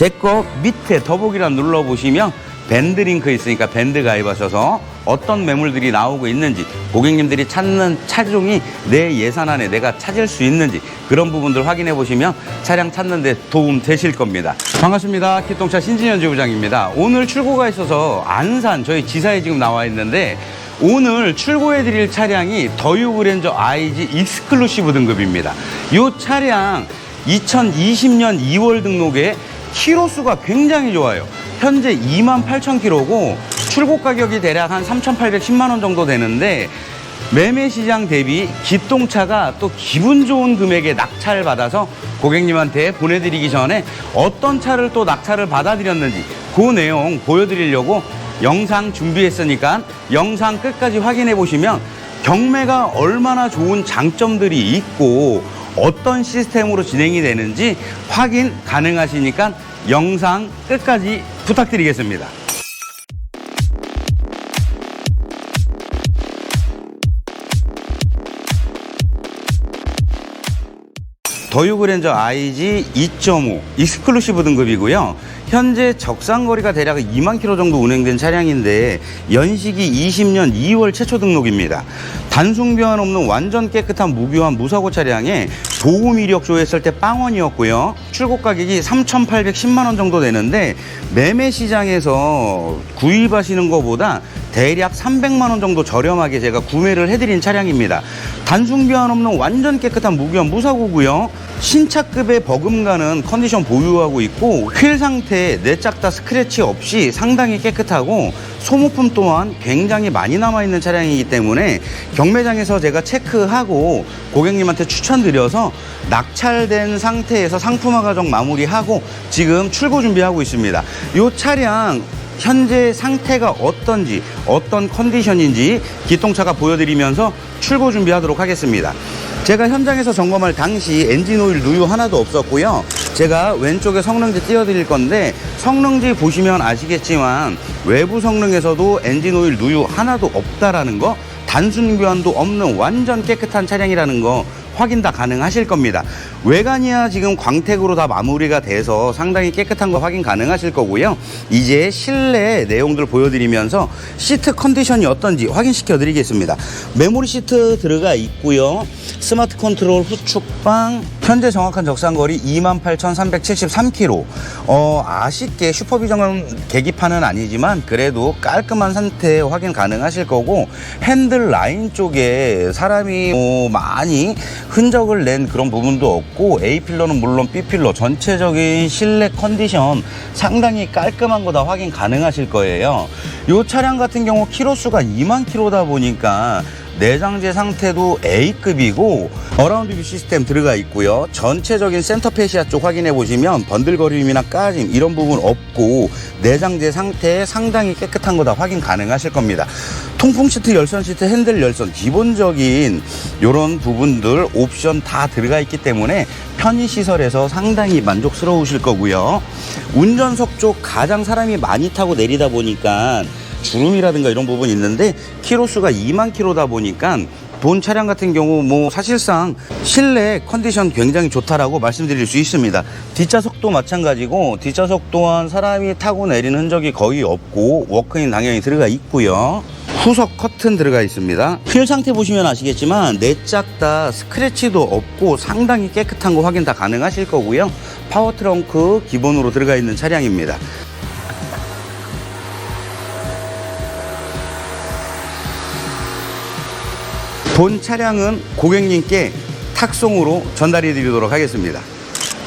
제 거 밑에 더보기란 눌러보시면 밴드 링크 있으니까 밴드 가입하셔서 어떤 매물들이 나오고 있는지 고객님들이 찾는 차종이 내 예산 안에 내가 찾을 수 있는지 그런 부분들 확인해 보시면 차량 찾는 데 도움 되실 겁니다. 반갑습니다. 기통차 신진현 지부장입니다. 오늘 출고가 있어서 안산 저희 지사에 지금 나와 있는데 오늘 출고해 드릴 차량이 더유 그랜저 IG 익스클루시브 등급입니다. 이 차량 2020년 2월 등록에 키로수가 굉장히 좋아요. 현재 2만 8천 킬로고 출고 가격이 대략 한 3,810만 원 정도 되는데 매매 시장 대비 기똥차가 또 기분 좋은 금액에 낙찰을 받아서 고객님한테 보내드리기 전에 어떤 차를 또 낙찰을 받아들였는지 그 내용 보여드리려고 영상 준비했으니까 영상 끝까지 확인해 보시면 경매가 얼마나 좋은 장점들이 있고 어떤 시스템으로 진행이 되는지 확인 가능하시니까 영상 끝까지 부탁드리겠습니다. 더유 그랜저 IG 2.5 익스클루시브 등급이고요. 현재 적상거리가 대략 2만 킬로 정도 운행된 차량인데 연식이 20년 2월 최초 등록입니다. 단순 교환 없는 완전 깨끗한 무교환 무사고 차량에 보험 이력 조회했을 때 빵원이었고요. 출고 가격이 3,810만 원 정도 되는데 매매 시장에서 구입하시는 것보다 대략 300만 원 정도 저렴하게 제가 구매를 해드린 차량입니다. 단순 교환 없는 완전 깨끗한 무교환 무사고고요. 신차급의 버금가는 컨디션 보유하고 있고 휠 상태 내짝 다 스크래치 없이 상당히 깨끗하고 소모품 또한 굉장히 많이 남아있는 차량이기 때문에 경매장에서 제가 체크하고 고객님한테 추천드려서 낙찰된 상태에서 상품화 과정 마무리하고 지금 출고 준비하고 있습니다. 이 차량 현재 상태가 어떤지 어떤 컨디션인지 기통차가 보여드리면서 출고 준비하도록 하겠습니다. 제가 현장에서 점검할 당시 엔진 오일 누유 하나도 없었고요. 제가 왼쪽에 성능지 띄워드릴 건데 성능지 보시면 아시겠지만 외부 성능에서도 엔진 오일 누유 하나도 없다라는 거 단순 교환도 없는 완전 깨끗한 차량이라는 거 확인 다 가능하실 겁니다. 외관이야 지금 광택으로 다 마무리가 돼서 상당히 깨끗한 거 확인 가능하실 거고요. 이제 실내 내용들 보여드리면서 시트 컨디션이 어떤지 확인시켜 드리겠습니다. 메모리 시트 들어가 있고요. 스마트 컨트롤 후축방 현재 정확한 적상거리 28,373km 어, 아쉽게 슈퍼비전은 계기판은 아니지만 그래도 깔끔한 상태 확인 가능하실 거고 핸들 라인 쪽에 사람이 어, 많이 흔적을 낸 그런 부분도 없고 A 필러는 물론 B 필러 전체적인 실내 컨디션 상당히 깔끔한 거다 확인 가능하실 거예요. 이 차량 같은 경우 키로수가 2만 킬로다 보니까 내장재 상태도 A급이고 어라운드 뷰 시스템 들어가 있고요. 전체적인 센터 페시아 쪽 확인해 보시면 번들거림이나 까짐 이런 부분 없고 내장재 상태 상당히 깨끗한 거다 확인 가능하실 겁니다. 통풍 시트, 열선 시트, 핸들 열선 기본적인 이런 부분들 옵션 다 들어가 있기 때문에 편의 시설에서 상당히 만족스러우실 거고요. 운전석 쪽 가장 사람이 많이 타고 내리다 보니까 주름이라든가 이런 부분이 있는데 키로수가 2만 킬로다 보니까 본 차량 같은 경우 뭐 사실상 실내 컨디션 굉장히 좋다라고 말씀드릴 수 있습니다. 뒷좌석도 마찬가지고 뒷좌석 또한 사람이 타고 내리는 흔적이 거의 없고 워크인 당연히 들어가 있고요. 후석 커튼 들어가 있습니다. 휠 상태 보시면 아시겠지만 내짝 다 스크래치도 없고 상당히 깨끗한 거 확인 다 가능하실 거고요. 파워 트렁크 기본으로 들어가 있는 차량입니다. 본 차량은 고객님께 탁송으로 전달해 드리도록 하겠습니다.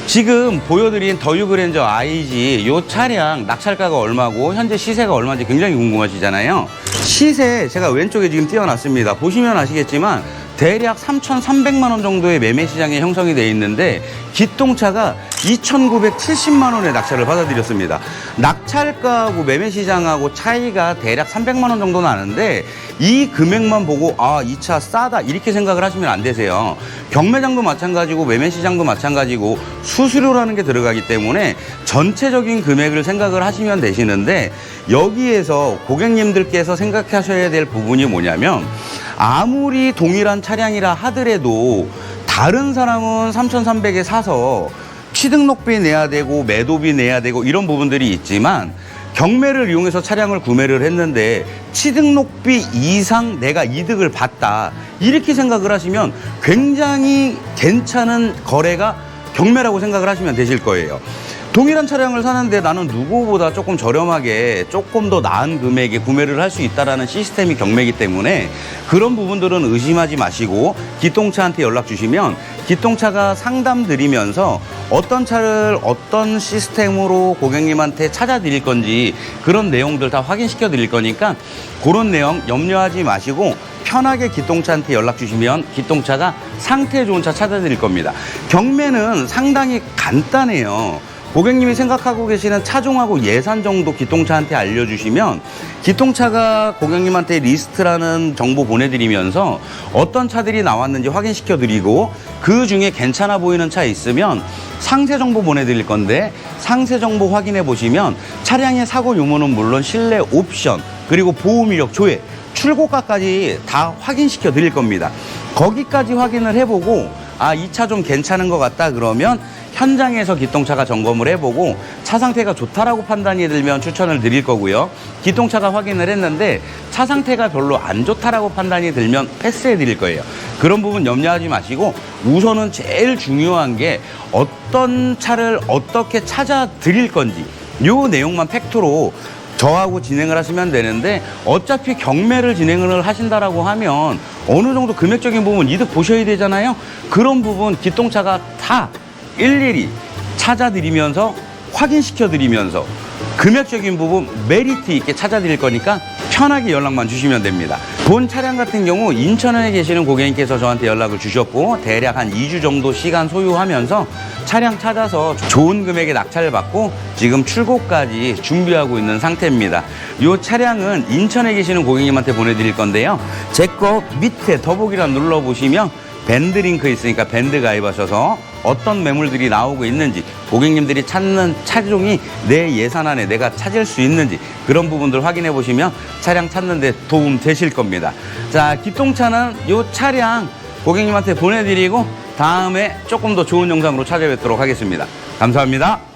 지금 보여드린 더유 그랜저 IG 이 차량 낙찰가가 얼마고 현재 시세가 얼마인지 굉장히 궁금하시잖아요. 시세 제가 왼쪽에 지금 띄워놨습니다. 보시면 아시겠지만 대략 3,300만 원 정도의 매매 시장에 형성이 되어 있는데 기똥차가 2,970만 원의 낙찰을 받아들였습니다. 낙찰가하고 매매 시장하고 차이가 대략 300만 원 정도 나는데 이 금액만 보고 아, 이 차 싸다 이렇게 생각을 하시면 안 되세요. 경매장도 마찬가지고 매매 시장도 마찬가지고 수수료라는 게 들어가기 때문에 전체적인 금액을 생각을 하시면 되시는데 여기에서 고객님들께서 생각하셔야 될 부분이 뭐냐면 아무리 동일한 차량이라 하더라도 다른 사람은 3,300에 사서 취등록비 내야 되고 매도비 내야 되고 이런 부분들이 있지만 경매를 이용해서 차량을 구매를 했는데 취등록비 이상 내가 이득을 봤다 이렇게 생각을 하시면 굉장히 괜찮은 거래가 경매라고 생각을 하시면 되실 거예요. 동일한 차량을 사는데 나는 누구보다 조금 저렴하게 조금 더 나은 금액에 구매를 할 수 있다라는 시스템이 경매이기 때문에 그런 부분들은 의심하지 마시고 기똥차한테 연락 주시면 기똥차가 상담 드리면서 어떤 차를 어떤 시스템으로 고객님한테 찾아 드릴 건지 그런 내용들 다 확인시켜 드릴 거니까 그런 내용 염려하지 마시고 편하게 기똥차한테 연락 주시면 기똥차가 상태 좋은 차 찾아 드릴 겁니다. 경매는 상당히 간단해요. 고객님이 생각하고 계시는 차종하고 예산 정도 기통차한테 알려주시면 기통차가 고객님한테 리스트라는 정보 보내드리면서 어떤 차들이 나왔는지 확인시켜 드리고 그 중에 괜찮아 보이는 차 있으면 상세 정보 보내드릴 건데 상세 정보 확인해 보시면 차량의 사고 유무는 물론 실내 옵션 그리고 보험 이력 조회 출고가까지 다 확인시켜 드릴 겁니다. 거기까지 확인을 해보고 아, 이 차 좀 괜찮은 것 같다 그러면 현장에서 기똥차가 점검을 해보고 차 상태가 좋다라고 판단이 들면 추천을 드릴 거고요. 기똥차가 확인을 했는데 차 상태가 별로 안 좋다라고 판단이 들면 패스해 드릴 거예요. 그런 부분 염려하지 마시고 우선은 제일 중요한 게 어떤 차를 어떻게 찾아 드릴 건지 요 내용만 팩트로 저하고 진행을 하시면 되는데 어차피 경매를 진행을 하신다라고 하면 어느 정도 금액적인 부분 이득 보셔야 되잖아요. 그런 부분 기똥차가 다 일일이 찾아드리면서 확인시켜 드리면서 금액적인 부분 메리트 있게 찾아드릴 거니까 편하게 연락만 주시면 됩니다. 본 차량 같은 경우 인천에 계시는 고객님께서 저한테 연락을 주셨고 대략 한 2주 정도 시간 소요하면서 차량 찾아서 좋은 금액에 낙찰을 받고 지금 출고까지 준비하고 있는 상태입니다. 이 차량은 인천에 계시는 고객님한테 보내드릴 건데요. 제 거 밑에 더보기란 눌러보시면 밴드 링크 있으니까 밴드 가입하셔서 어떤 매물들이 나오고 있는지 고객님들이 찾는 차종이 내 예산 안에 내가 찾을 수 있는지 그런 부분들 확인해 보시면 차량 찾는 데 도움 되실 겁니다. 자, 기통차는 이 차량 고객님한테 보내드리고 다음에 조금 더 좋은 영상으로 찾아뵙도록 하겠습니다. 감사합니다.